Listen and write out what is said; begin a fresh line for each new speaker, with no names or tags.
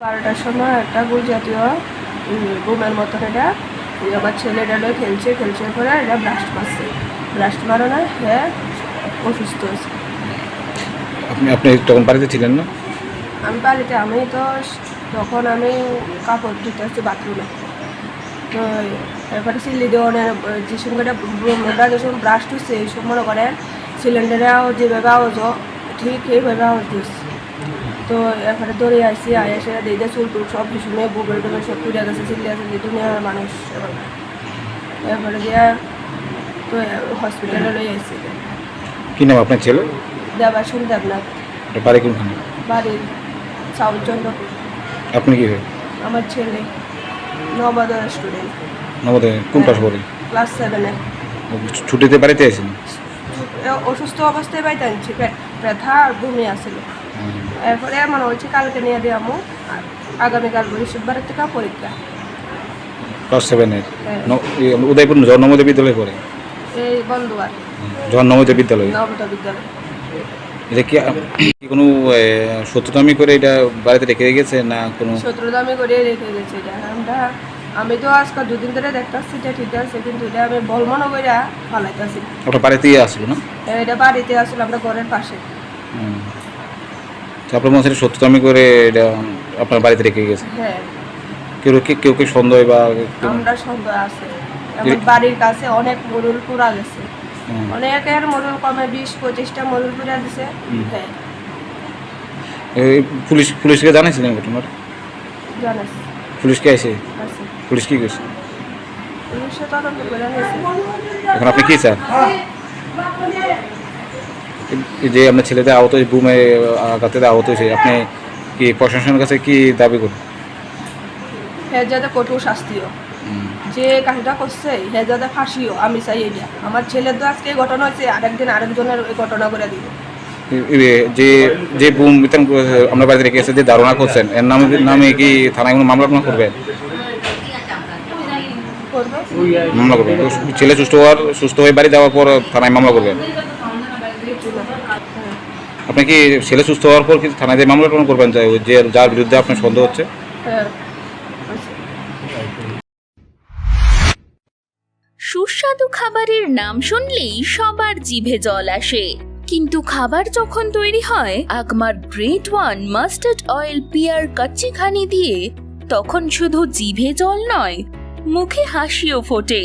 বারোটার সময় একটা গুল জাতীয় বুমের মতন এটা। আমার ছেলেটা হলো খেলছে খেলছে পরে এটা ব্লাস্ট মারছে। ব্লাস্ট মারো না হ্যাঁ অসুস্থ হয়েছে
আপনি আপনি তখন বাড়িতে ছিলেন না?
আমি বাড়িতে আমি তো তখন আমি কাপড় ধুতে আসছি বাথরুমে তো এরপরে সিলি দেওয়ানের যে সময় ওটা যখন ব্রাস্ট হচ্ছে এই সময় করেন সিলিন্ডারে যেভাবে আওয়াজ ঠিক এইভাবে আওয়াজ দিচ্ছে তো এরপরে দৌড়ে আসছি আয় এসে দিদে চুল টুল সব ভীষণে বুকের টুকের সব তুলে গেছে চিল্লে আছে দুনিয়ার মানুষ এরপরে দিয়ে তো হসপিটালে লই আসছি
কি নাম আপনার ছেলে?
দেবাসন দেবনাথ।
বাড়ি কোনখানে?
বাড়ির সাউথ চন্দ্রপুর
আপনি কি হয়?
আমার ছেলে নবোদয় স্টুডেন্ট
নবদে কোন ক্লাস পড়ে?
ক্লাস সেভেনে
ছুটিতে বাড়িতে আছেন
অসুস্থ অবস্থায় বাড়িতে আনছি ব্যথা আর বমি আসছিল এরপরে মনে হচ্ছে কালকে নিয়ে দিয়ে আমু আর আগামীকাল বৃহস্পতিবার থেকে পরীক্ষা।
ক্লাস সেভেনের
হ্যাঁ।
উদয়পুর জন্মময় বিদ্যালয়ে পড়ে?
এই বন্ধুবার
জন্মময় বিদ্যালয়?
নবোদয় বিদ্যালয়।
এটা কি কোনো এ, সত্যতামি করে এটা বাড়িতে রেখে গেছে না কোনো?
শত্রুদামি করে রেখে গেছে এটা। আমরা আমি তো আজকাল দুদিন ধরে দেখতেছি এটা ঠিক আছে কিন্তু এটা আমি বলমনো করে ফালাইতেছি।
আপনার বাড়িতেই আসলো না?
এটা বাড়িতে আসলে আমরা ঘরের পাশে।
হুম। তো আপনার মনে হচ্ছে সত্যতামি করে এটা আপনার বাড়িতে রেখে গেছে।
হ্যাঁ।
কেউ কি কেউ কি সন্দেহ বা
আমরা সন্দেহ আছে। আমার বাড়ির কাছে অনেক মরুল পুরা গেছে।
হুম।
অনেকের মরুল কমে বিশ পঁচিশটা মরুল পুরা দিছে। হ্যাঁ।
পুলিশ পুলিশকে জানাইছিলেন ঘটনার
জানাস
পুলিশকে আসে
আছে।
পুলিশ কি করছে
পুলিশে তদন্ত করে
এখন আপনি কি চান? যে আপনার ছেলেদের আহত হয়েছে বুমে আঘাতে আহত হয়েছে আপনি কি প্রশাসনের কাছে কি দাবি করুন
হ্যাঁ যাতে কঠোর শাস্তিও। যে কাজটা করছে হ্যাঁ যাতে ফাঁসিও আমি চাই এটা আমার ছেলের তো আজকে ঘটনা হয়েছে আরেকদিন আরেকজনের ঘটনা করে দিব।
যে যে বুম বিতরণ আপনার বাড়িতে রেখে এসে যে ধারণা করছেন এর নামে নামে কি থানায় কোনো মামলা টামলা করবেন মামলা করবেন ছেলে সুস্থ হওয়ার সুস্থ হয়ে বাড়ি যাওয়ার পর থানায় মামলা করবেন আপনি কি ছেলে সুস্থ হওয়ার পর কি থানায় যে মামলা করবেন যে যার বিরুদ্ধে আপনার সন্দেহ হচ্ছে?
সুস্বাদু খাবারের নাম শুনলেই সবার জিভে জল আসে। কিন্তু খাবার যখন তৈরি হয়, Agmark great one mustard oil pure কাচ্চিখানি দিয়ে, তখন শুধু জিভে জল নয়, মুখে হাসিও ফোটে।